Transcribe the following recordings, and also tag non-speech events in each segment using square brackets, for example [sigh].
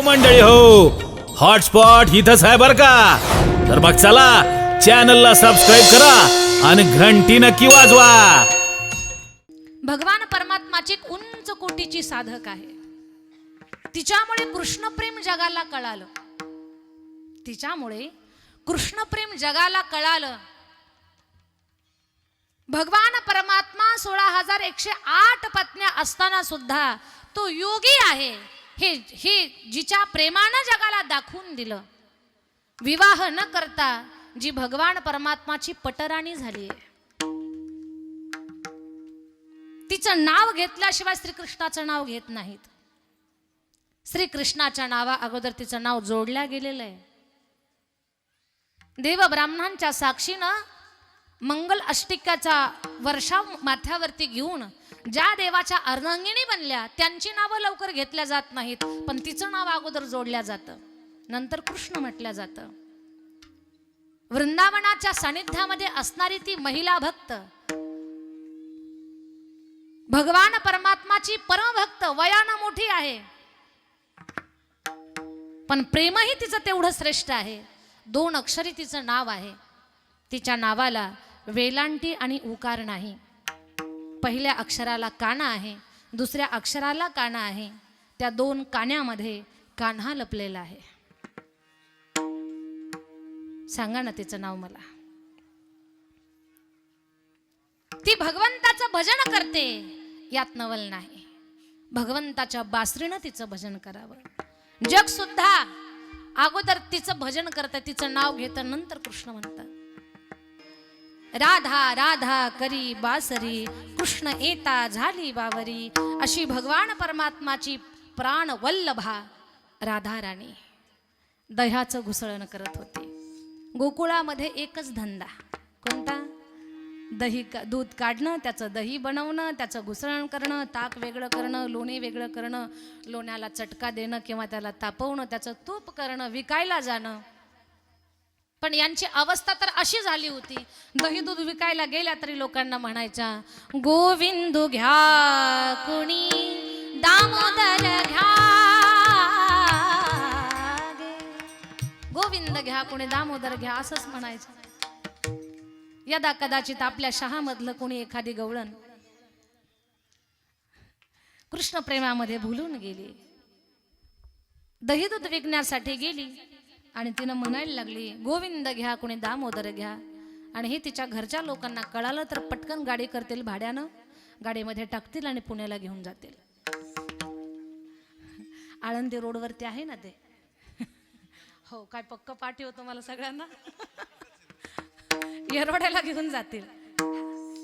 मंडळी हो. हॉटस्पॉट इथंच आहे बर का? तर मग चला चॅनलला सबस्क्राईब करा आणि घंटी नक्की वाजवा. भगवान परमात्माची उंच कोटीची साधक आहे. तिच्यामुळे कृष्णप्रेम जगाला कळालं. तिच्यामुळे कृष्णप्रेम जगाला कळालं. भगवान परमात्मा सोळा हजार एकशे आठ पत्न्या असताना सुद्धा तो योगी आहे. हे हे जिच्या प्रेमानं जगाला दाखवून दिलं विवाह न करता जी भगवान परमात्माची पटराणी झाली आहे. तिचं नाव घेतल्याशिवाय श्रीकृष्णाचं नाव घेत नाहीत. श्रीकृष्णाच्या नावा अगोदर तिचं नाव जोडल्या गेलेलं आहे. देव ब्राह्मणांच्या साक्षीनं मंगल अष्टिकाचा वर्षा माथ्यावरती घेऊन ज्या देवाच्या अर्धांगिणी बनल्या त्यांची नावं लवकर घेतल्या जात नाहीत पण तिचं नाव अगोदर जोडल्या जातं. नंतर कृष्ण म्हटल्या जातं. वृंदावनाच्या सानिध्यामध्ये असणारी ती महिला भक्त भगवान परमात्माची परमभक्त वयानं मोठी आहे. पण प्रेमही तिचं तेवढं श्रेष्ठ आहे. दोन अक्षरी तिचं नाव आहे. तिच्या नावाला वेलांटी आणि उकार नाही. पहिल्या अक्षराला काना आहे दुसऱ्या अक्षराला काना आहे त्या दोन कान्यामध्ये कान्हा लपलेला आहे. सांगा ना तिचं नाव मला. ती भगवंताचं भजन करते यात नवल नाही. भगवंताच्या बासरीनं तिचं भजन करावं. जग सुद्धा अगोदर तिचं भजन करतं तिचं नाव घेतं नंतर कृष्ण म्हणतात. राधा राधा करी बासरी कृष्ण येता झाली बावरी अशी भगवान परमात्माची प्राण वल्लभा राधा राणी दह्याचं घुसळण करत होती. गोकुळामध्ये एकच धंदा कोणता? दही का दूध काढणं त्याचं दही बनवणं त्याचं घुसळण करणं ताक वेगळं करणं लोणी वेगळं करणं लोण्याला चटका देणं किंवा त्याला तापवणं त्याचं तूप करणं विकायला जाणं. पण यांची अवस्था तर अशी झाली होती. दही दूध विकायला गेल्या तरी लोकांना म्हणायच्या गोविंदू घ्या कुणी दामोदर घ्या. गोविंद घ्या कुणी दामोदर घ्या असंच म्हणायचं यदा कदाचित आपल्या शहामधलं कोणी एखादी गवळण कृष्ण प्रेमामध्ये भुलून गेली. दही दूध विकण्यासाठी गेली. आणि तिनं म्हणायला लागली गोविंद घ्या कुणी दामोदर घ्या. आणि हे तिच्या घरच्या लोकांना कळालं तर पटकन गाडी करतील भाड्यानं गाडीमध्ये टाकतील आणि पुण्याला घेऊन जातील. आळंदी रोडवरती आहे ना ते? हो काय पक्क पाठी होतो मला सगळ्यांना? येरवड्याला घेऊन जातील.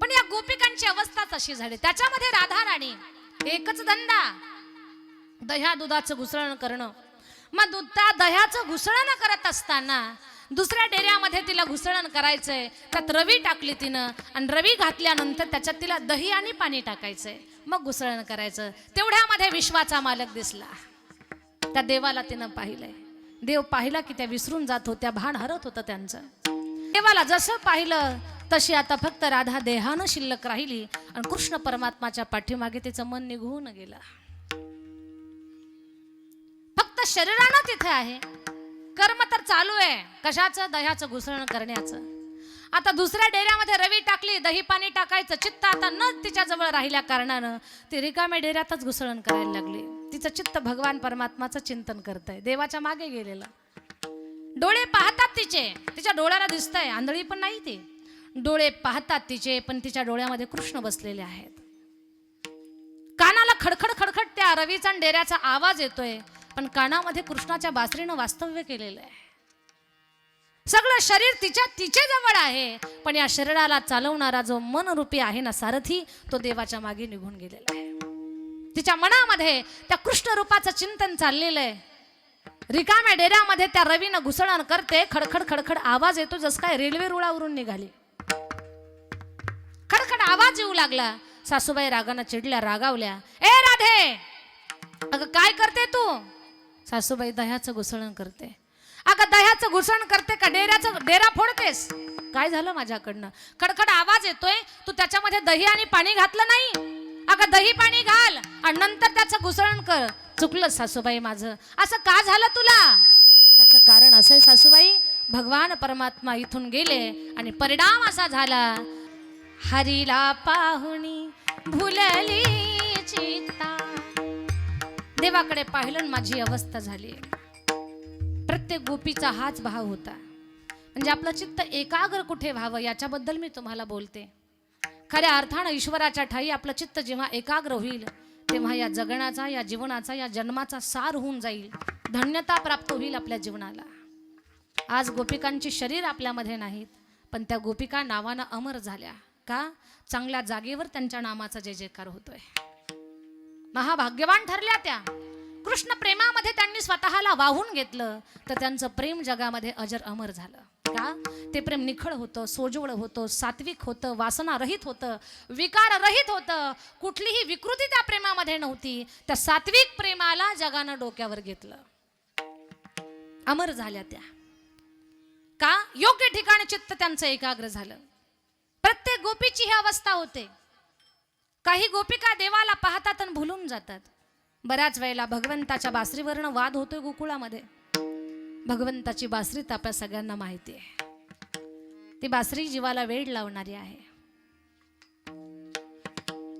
पण या गोपिकांची अवस्थाच अशी झाली. त्याच्यामध्ये राधा राणी एकच धंदा दह्या दुधाचं घुसळण करणं. मग दूध त्या दह्याचं घुसळण करत असताना दुसऱ्या डेऱ्यामध्ये तिला घुसळण करायचंय. त्यात रवी टाकली तिनं आणि रवी घातल्यानंतर त्याच्यात तिला दही आणि पाणी टाकायचंय. मग घुसळण करायचं. तेवढ्यामध्ये विश्वाचा मालक दिसला. त्या देवाला तिनं पाहिलंय. देव पाहिला की त्या विसरून जात होत्या भान हरत होतं त्यांचं. देवाला जसं पाहिलं तशी आता फक्त राधा देहानं शिल्लक राहिली आणि कृष्ण परमात्माच्या पाठीमागे तिचं मन निघून गेलं. फक्त शरीरानं तिथे आहे. कर्म तर चालू आहे. कशाचं? दह्याचं घुसळण करण्याचं. आता दुसऱ्या डेऱ्यामध्ये रवी टाकली दही पाणी टाकायचं चित्त आता न तिच्या जवळ राहिल्या कारणानं ती रिकाम्या डेऱ्यातच घुसळण करायला लागली. तिचं चित्त भगवान परमात्माचं चिंतन करतंय. देवाच्या मागे गेलेलं. डोळे पाहतात तिचे. तिच्या डोळ्याला दिसतंय. आंधळी पण नाही ती. डोळे पाहतात तिचे पण तिच्या डोळ्यामध्ये कृष्ण बसलेले आहेत. कानाला खडखड खडखड त्या रवीचा आणि डेऱ्याचा आवाज येतोय. पण कानामध्ये कृष्णाच्या बासरीनं वास्तव्य केलेलं आहे. सगळं शरीर तिच्या तिच्या जवळ आहे पण या शरीराला चालवणारा जो मनरूपी आहे ना सारथी तो देवाच्या मागे निघून गेलेला आहे. तिच्या मनामध्ये त्या कृष्ण रूपाचं चिंतन चाललेलं आहे. रिकाम्या डेऱ्यामध्ये त्या रवीनं घुसळण करते खडखड खडखड आवाज येतो जसं काय रेल्वे रुळावरून निघाली. खडखड आवाज येऊ लागला. सासूबाई रागानं चिडल्या रागावल्या ए राधे अगं काय करते तू? सासूबाई दह्याचं घुसळण करते. अगं दह्याचं घुसळण करते का? डेऱ्याचं डेरा फोडतेस? काय झालं माझ्याकडनं? खडखड आवाज येतोय तू त्याच्यामध्ये दही आणि पाणी घातलं नाही? अगं दही पाणी घाल आणि नंतर त्याचं घुसळण कर. चुकलं सासूबाई माझं. असं का झालं तुला? त्याचं कारण असं आहे सासूबाई भगवान परमात्मा इथून गेले आणि परिणाम असा झाला. हरीला पाहुणी भुलली चित्ता देवाकडे पाहिलं माझी अवस्था झाली. प्रत्येक गोपीचा हाच भाव होता. म्हणजे आपलं चित्त एकाग्र कुठे व्हावं याच्याबद्दल मी तुम्हाला बोलते. खऱ्या अर्थानं ईश्वराच्या ठाई आपलं चित्त जेव्हा एकाग्र होईल तेव्हा या जगण्याचा या जीवनाचा या जन्माचा सार होऊन जाईल. धन्यता प्राप्त होईल आपल्या जीवनाला. आज गोपिकांची शरीर आपल्यामध्ये नाहीत पण त्या गोपिका नावानं अमर झाल्या. का? चांगल्या जागेवर त्यांच्या नामाचा जय जयकार होतोय. महाभाग्यवान ठरल्या त्या. कृष्ण प्रेमामध्ये त्यांनी स्वतःला वाहून घेतलं तर त्यांचं प्रेम जगामध्ये अजर अमर झालं. का? ते प्रेम निखळ होतं सोजवळ होतं सात्विक होतं वासना रहित होतं विकार रहित होतं. कुठलीही विकृती त्या प्रेमामध्ये नव्हती. त्या सात्विक प्रेमाला जगानं डोक्यावर घेतलं. अमर झाल्या त्या. का? योग्य ठिकाणी चित्त त्यांचं एकाग्र झालं. प्रत्येक गोपीची ही अवस्था होते. काही गोपिका देवाला पाहतात आणि भुलून जातात. बऱ्याच वेळेला भगवंताच्या बासरीवरनं वाद होतोय गोकुळामध्ये. भगवंताची बासरी तर आपल्या सगळ्यांना माहिती आहे. ती बासरी जीवाला वेळ लावणारी आहे.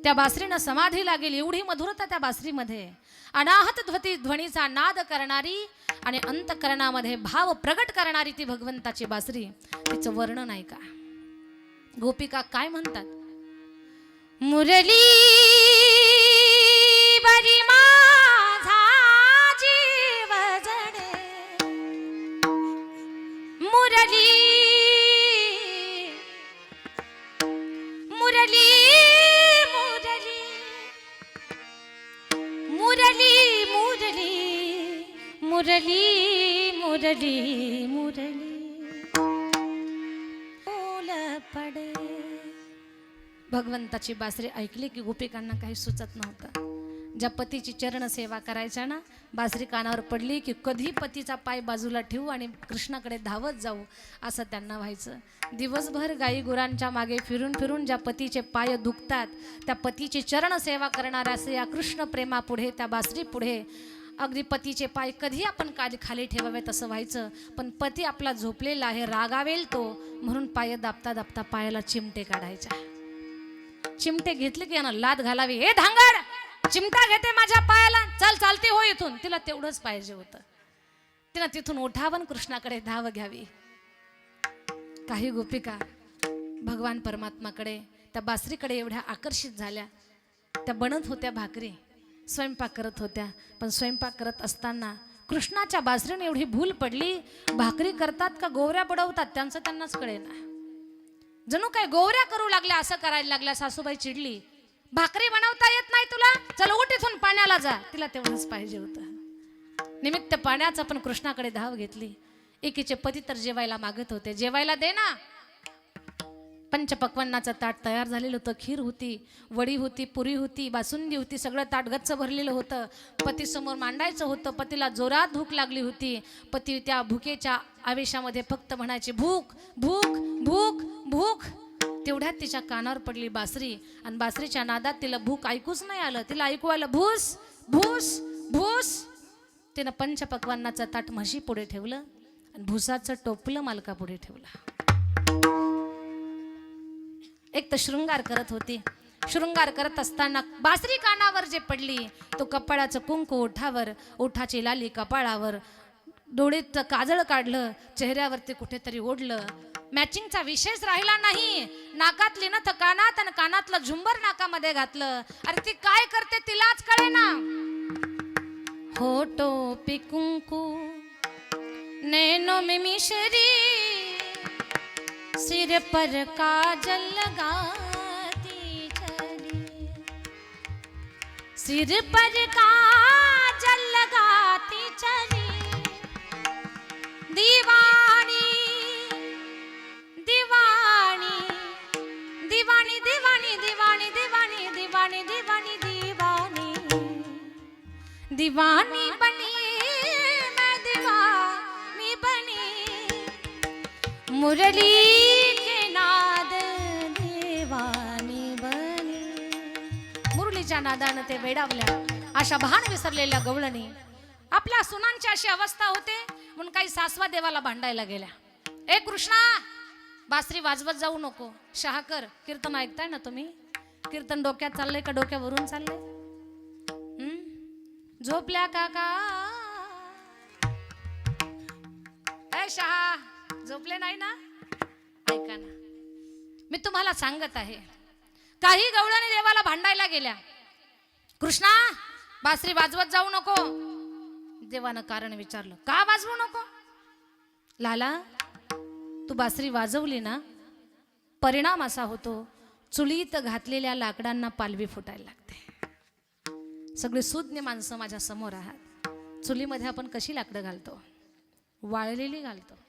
त्या बासरीनं समाधी लागेल एवढी मधुरता त्या बासरीमध्ये. अनाहत ध्वती ध्वनीचा नाद करणारी आणि अंतकरणामध्ये भाव प्रगट करणारी ती भगवंताची बासरी. तिचं वर्णन आहे का गोपिका काय म्हणतात? मुरली बरी माझा जीव जडे. मुरली मुरली मुरली मुरली मुरली मुरली मुरली मुरली. भगवंताची बासरी ऐकली की गोपिकांना काही सुचत नव्हतं. ज्या पतीची चरण सेवा करायच्या ना बासरी कानावर पडली की कधी पतीचा पाय बाजूला ठेवू आणि कृष्णाकडे धावत जाऊ असं त्यांना व्हायचं. दिवसभर गाई गुरांच्या मागे फिरून फिरून ज्या पतीचे पाय दुखतात त्या पतीची चरण सेवा करणाऱ्या असं या कृष्ण प्रेमापुढे त्या बासरी पुढे. अगदी पतीचे पाय कधी आपण काली खाली ठेवावे तसं व्हायचं पण पती आपला झोपलेला आहे रागावेल तो म्हणून पाय दाबता दाबता पायाला चिमटे काढायच्या चिमटे घेतले की यानं लाद घालावी. हे धांगड चिमटा घेते माझ्या पायाला. चल चालते हो इथून. तिला तेवढंच पाहिजे होतं. तिनं तिथून उठावन कृष्णाकडे धाव घ्यावी. काही गोपिका भगवान परमात्माकडे त्या बासरीकडे एवढ्या आकर्षित झाल्या. त्या बनत होत्या भाकरी स्वयंपाक करत होत्या. पण स्वयंपाक करत असताना कृष्णाच्या बासरीने एवढी भूल पडली. भाकरी करतात का गोवऱ्या बडवतात त्यांचं त्यांनाच कळेना. जणू काय गोवऱ्या करू लागल्या असं करायला लागल्या सासूबाई चिडली. भाकरी बनवता येत नाही तुला? चल उठ इथून पाण्याला जा. तिला तेवढंच पाहिजे होतं. निमित्त पाण्याचं पण कृष्णाकडे धाव घेतली. एकीचे पती तर जेवायला मागत होते. जेवायला दे ना. पंचपक्वन्नाचं ताट तयार झालेलं होतं. खीर होती वडी होती पुरी होती बासुंदी होती सगळं ताट गच्च भरलेलं होतं. पतीसमोर मांडायचं होतं. पतीला जोरात भूक लागली होती. पती त्या भुकेच्या आवेशामध्ये फक्त म्हणायची भूक भूक भूक भूक. तेवढ्यात तिच्या कानावर पडली बासरी आणि बासरीच्या नादात तिला भूक ऐकूच नाही आलं. तिला ऐकू आलं भूस भूस भूस. तिनं पंचपक्वान्नाचं ताट म्हशी पुढे ठेवलं आणि भुसाचं टोपलं मालका पुढे ठेवलं. एक तर शृंगार करत होती. शृंगार करत असताना बासरी कानावर जे पडली तो कपाळाचं कुंकू ओठावर ओठाची लाली कपाळावर डोळीत काजळ काढलं चेहऱ्यावरती कुठेतरी ओढलं. मॅचिंगचा विशेष राहिला नाही. नाकातली ना तर कानात आणि कानातलं झुंबर नाकामध्ये घातलं. अरे ती काय करते तिलाच कळे ना होटो पिकुंकू मी में मिशरी सिर पर काजल लगाती चली। सिर पर काजल लगाती चली। दीवानी दीवानी दीवानी दीवानी दीवानी दीवानी दीवानी दीवानी दीवानी। दीवानी बन मुरली के नाद देवानी बनी. मुरलीच्या नादानं ते वेडावल्या. अशा भान विसरलेल्या गवळणी. आपल्या सुनांची अशी अवस्था होते म्हणून काही सासवा देवाला भांडायला गेल्या. ए कृष्णा! बासरी वाजवत जाऊ नको. शहाकर कीर्तन ऐकताय ना तुम्ही? कीर्तन डोक्यात चाललंय का डोक्यावरून चाललंय? झोपल्या काका? ए शहा! झोपले नाही ना? ऐका ना. मी तुम्हाला सांगत आहे काही गवळणी देवाला भांडायला गेल्या. कृष्णा बासरी वाजवत जाऊ नको. देवानं कारण विचारलं का वाजवू नको? लाला तू बासरी वाजवली ना? परिणाम असा होतो चुलीत घातलेल्या लाकडांना पालवी फुटायला लागते. सगळी सुज्ञ माणसं माझ्यासमोर आहात. चुलीमध्ये आपण कशी लाकडं घालतो? वाळलेली घालतो.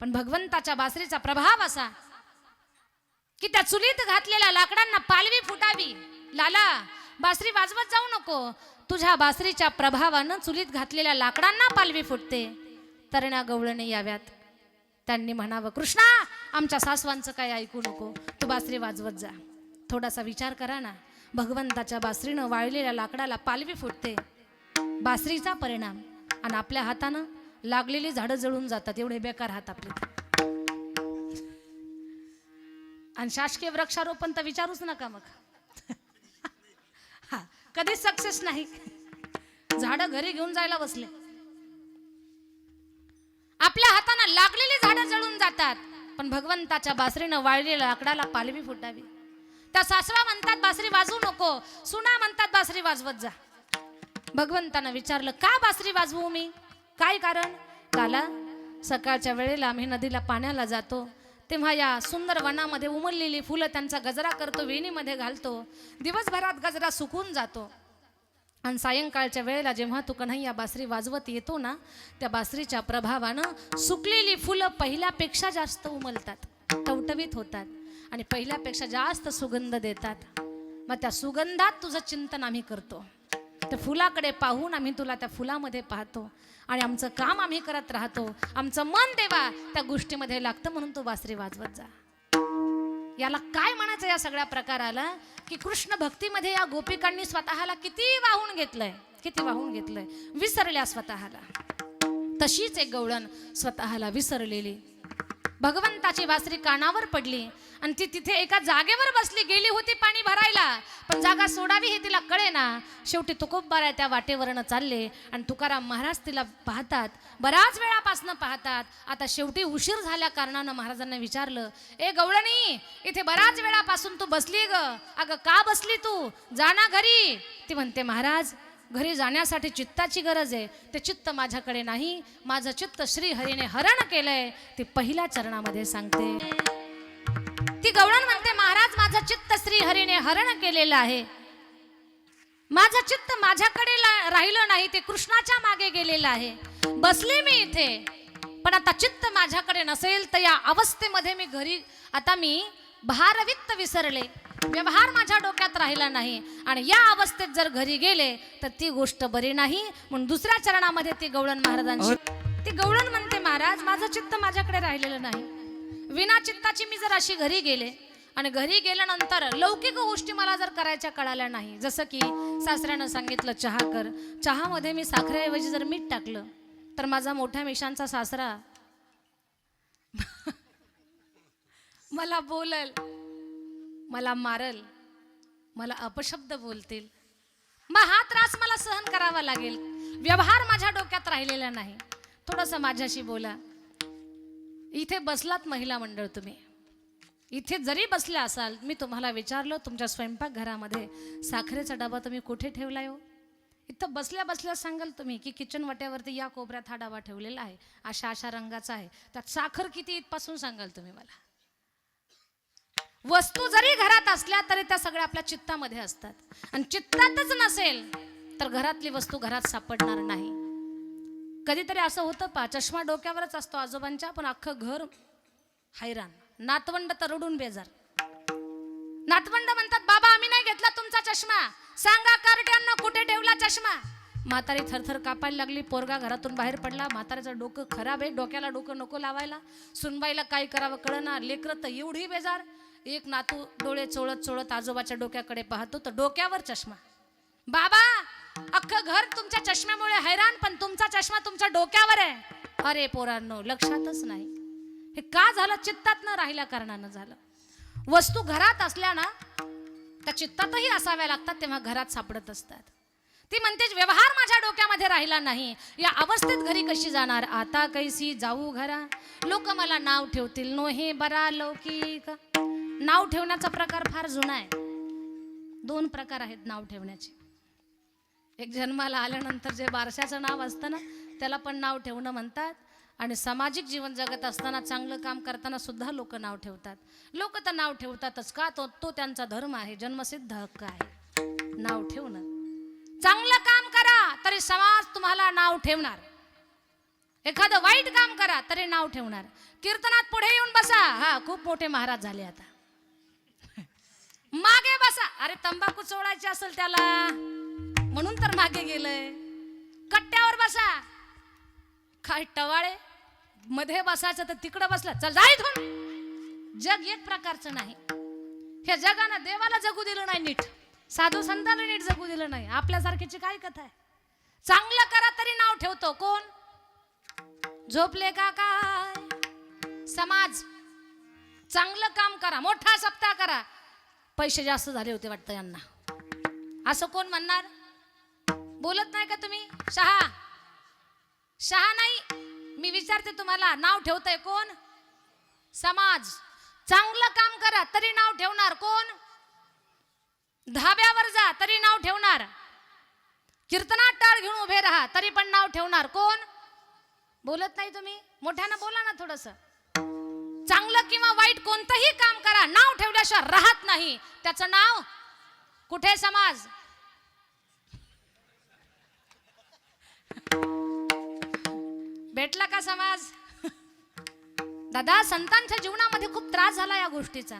पण भगवंताच्या बासरीचा प्रभाव असा की त्या चुलीत घातलेल्या लाकडांना पालवी फुटावी. लाला बासरी वाजवत जाऊ नको. तुझ्या बासरीच्या प्रभावानं चुलीत घातलेल्या लाकडांना पालवी फुटते. तरण्या गवळणे याव्यात. त्यांनी म्हणावं कृष्णा आमच्या सासवांचं काय ऐकू नको. तू बासरी वाजवत जा. थोडासा विचार करा ना. भगवंताच्या बासरीनं वाळलेल्या लाकडाला पालवी फुटते. बासरीचा परिणाम आणि आपल्या हातानं लागलेली झाडं जळून जातात एवढे बेकार हात आपले. आणि शासकीय वृक्षारोपण तर विचारूच नका मग. हा कधीच सक्सेस नाही. झाडं घरी घेऊन जायला बसले. आपल्या हाताना लागलेली झाडं जळून जातात पण भगवंताच्या बासरीनं वाळलेल्या लाकडाला पालवी फुटावी. त्या सासवा म्हणतात बासरी वाजवू नको सुना म्हणतात बासरी वाजवत जा. भगवंतानं विचारलं का बासरी वाजवू मी? काय कारण? काला सकाळच्या वेळेला आम्ही नदीला पाण्याला जातो तेव्हा या सुंदर वनामध्ये उमललेली फुलं त्यांचा गजरा करतो वेणीमध्ये घालतो दिवसभरात गजरा सुकून जातो. आणि सायंकाळच्या वेळेला जेव्हा तू कन्हैया बासरी वाजवत येतो ना त्या बासरीच्या प्रभावानं सुकलेली फुलं पहिल्यापेक्षा जास्त उमलतात टवटवीत होतात आणि पहिल्यापेक्षा जास्त सुगंध देतात. मग त्या सुगंधात तुझं चिंतन आम्ही करतो. त्या फुलाकडे पाहून आम्ही तुला त्या फुलामध्ये पाहतो. आणि आमचं काम आम्ही करत राहतो. आमचं मन देवा त्या गोष्टीमध्ये लागतं म्हणून तू बासरी वाजवत जा. याला काय म्हणायचं या सगळ्या प्रकाराला? की कृष्ण भक्तीमध्ये या गोपिकांनी स्वतःला किती वाहून घेतलंय? किती वाहून घेतलंय? विसरल्या स्वतःला. तशीच एक गवळण स्वतःला विसरलेली. भगवंताची बासरी कानावर पडली आणि ती तिथे एका जागेवर बसली गेली होती पाणी भरायला. पण जागा सोडावी हे तिला कळे ना शेवटी तुकोबबाऱ्या त्या वाटेवरनं चालले आणि तुकाराम महाराज तिला पाहतात. बऱ्याच वेळापासनं पाहतात. आता शेवटी उशीर झाल्या कारणानं महाराजांना विचारलं ए गवळणी इथे बऱ्याच वेळापासून तू बसली ग. अगं का बसली तू? जा ना घरी. ती म्हणते महाराज घरी जाण्यासाठी चित्ताची गरज आहे ते चित्त माझ्याकडे नाही. माझं चित्त श्री हरीने हरण केलंय ते पहिल्या चरणामध्ये सांगते. ती गवळण म्हणते महाराज माझं चित्त श्री हरीने हरण केलेलं आहे. माझं चित्त माझ्याकडे ला- राहिलं नाही ते कृष्णाच्या मागे गेलेलं आहे. बसले मी इथे पण आता चित्त माझ्याकडे नसेल तर या अवस्थेमध्ये मी घरी आता मी भारवित्त विसरले. व्यवहार माझ्या डोक्यात राहिला नाही. आणि या अवस्थेत जर घरी गेले तर ती गोष्ट बरी नाही. म्हणून दुसऱ्या चरणामध्ये ती गवळण महाराजांची ती गवळण म्हणते महाराज माझं चित्त माझ्याकडे राहिलेलं नाही. विना चित्ताची मी जर अशी घरी गेले आणि घरी गेल्यानंतर लौकिक गोष्टी मला जर करायच्या कळाल्या नाही जसं की सासऱ्यानं सांगितलं चहा कर. चहामध्ये मी साखरेऐवजी जर मीठ टाकलं तर माझा मोठ्या मिशांचा सासरा [laughs] मला बोलल. मला मारल मला अपशब्द बोलतील. मग हा त्रास मला सहन करावा लागेल. व्यवहार माझ्या डोक्यात राहिलेला नाही. थोडंसं माझ्याशी बोला. इथे बसलात महिला मंडळ तुम्ही. इथे जरी बसल्या असाल मी तुम्हाला विचारलं तुमच्या स्वयंपाकघरामध्ये साखरेचा डबा तुम्ही कुठे ठेवलाय हो? इथं बसल्या बसल्या सांगाल तुम्ही की किचन वाट्यावरती या कोपऱ्यात हा डबा ठेवलेला आहे. अशा अशा रंगाचा आहे. त्यात साखर किती इथपासून सांगाल तुम्ही मला. वस्तू जरी घरात असल्या तरी त्या सगळ्या आपल्या चित्तामध्ये असतात. आणि चित्तातच नसेल तर घरातली वस्तू घरात सापडणार नाही. कधीतरी असं होतं पा चष्मा डोक्यावरच असतो आजोबांच्या पण अख्खं घर हैराण. नातवंड तर रडून बेजार. नातवंड म्हणतात बाबा आम्ही नाही घेतला तुमचा चष्मा. सांगा कारट्यांना कुठे ठेवला चष्मा? म्हातारी थरथर कापायला लागली पोरगा घरातून बाहेर पडला. म्हाताऱ्याचं डोकं खराब आहे डोक्याला डोकं नको लावायला. सुनबाईला काय करावं कळना लेकरं तर एवढी बेजार. एक नातू डोळे चोळत चोळत आजोबाच्या डोक्याकडे पाहतो तर डोक्यावर चष्मा. बाबा अख्खं घर तुमच्या चष्म्यामुळे हैराण पण तुमचा चष्मा तुमच्या डोक्यावर आहे. अरे पोरांनो लक्षातच नाही. हे का झालं? चित्तात न राहिल्या कारणानं झालं. वस्तू घरात असल्या ना त्या चित्तातही असाव्या लागतात तेव्हा घरात सापडत असतात. ती म्हणते व्यवहार माझ्या डोक्यामध्ये राहिला नाही. या अवस्थेत घरी कशी जाणार? आता कैसी जाऊ घरा. लोक मला नाव ठेवतील नो हे बरा लौकिक. नाव ठेवण्याचा प्रकार फार जुना आहे. दोन प्रकार आहेत नाव ठेवण्याचे. एक जन्माला आल्यानंतर जे बारशाचं नाव असतं ना त्याला पण नाव ठेवणं म्हणतात. आणि सामाजिक जीवन जगत असताना चांगलं काम करताना सुद्धा लोक नाव ठेवतात. लोक तर नाव ठेवतातच का? तो तो त्यांचा धर्म आहे जन्मसिद्ध हक्क आहे. नाव ठेवणं. चांगलं काम करा तरी समाज तुम्हाला नाव ठेवणार. एखादं वाईट काम करा तरी नाव ठेवणार. कीर्तनात पुढे येऊन बसा. हा खूप मोठे महाराज झाले आता. मागे बसा. अरे तंबाखू चोळायची असेल त्याला. म्हणून तर मागे गेलंय. कट्ट्यावर बसा. काय टवाळे? मध्ये बसायचं तर तिकडं बसला. चल जा इथून. जग एक प्रकारचं नाही. ह्या जगानं देवाला जगू दिलं नाही नीट. साधू संतांना नीट जगू दिलं नाही. आपल्यासारखीची काय कथा आहे? चांगलं करा तरी नाव ठेवतो. कोण? झोपले का काय? समाज. चांगलं काम करा. मोठा सप्ताह करा. पैसे जास्त झाले होते वाटतं यांना. असं कोण म्हणणार? बोलत नाही का तुम्ही? शहा. शहा नाही. मी विचारते तुम्हाला नाव ठेवतंय कोण? समाज. चांगलं काम करा तरी नाव ठेवणार कोण? धाब्यावर जा तरी नाव ठेवणार. कीर्तनात टाळ घेऊन उभे राहा तरी पण नाव ठेवणार कोण? बोलत नाही तुम्ही? मोठ्यानं बोला ना थोडंसं. चांगलं किंवा वाईट कोणतंही काम करा नाव ठेवल्याशिवाय राहत नाही. त्याचं नाव कुठे समाज? भेटला का समाज? दादा संतांच्या जीवनामध्ये खूप त्रास झाला या गोष्टीचा.